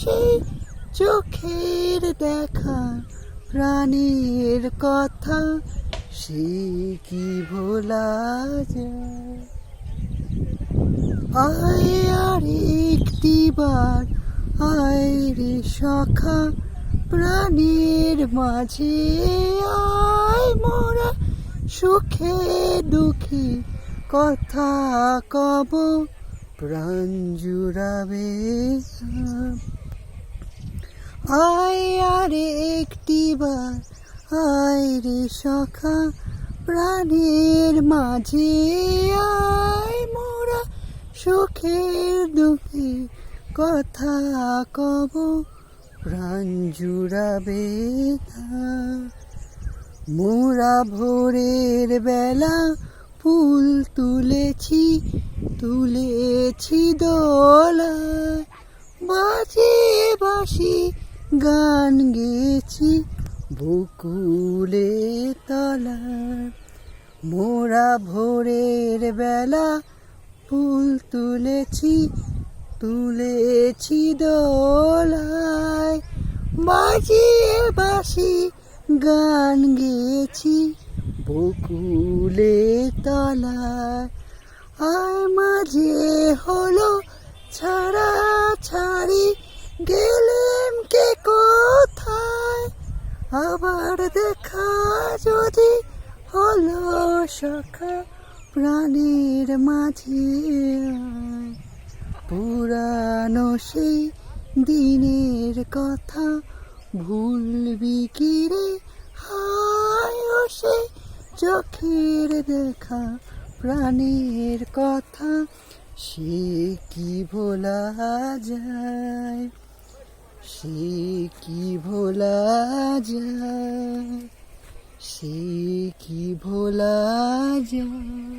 সেই চোখের দেখা, প্রাণের কথা, সে কি ভোলা যায়? আয় আর একটি বার, আয় রে সখা, প্রাণের মাঝে আয় মোরা সুখে দুঃখে, কথা কব প্রাণ জুড়াবে আয় আরে একটি বার, আয় রে সখা, প্রাণের মাঝে আয় মোরা সুখের দুঃখে কথা কব, প্রাণ জুড়াবে মোরা ভোরের বেলা ফুল তুলেছি তুলেছি দোলা বাজে বাসি গান গেছি বকুলে তলা। মোরা ভোরের বেলা ফুল তুলেছি তুলেছি দোলায়। বাজিয়ে বাসি গান গেছি বকুলে তলায়। আর মাঝে হলো ছাড়া ছাড়ি গেলেম কে কোথায় আবার দেখা যদি হলো সখা প্রাণীর মাঝে। পুরানো সেই দিনের কথা ভুলবি কি রে? হায় সেই চোখের দেখা প্রাণের কথা, সে কি ভোলা যায়? সে কি ভোলা যায়? সে কি ভোলা যায়?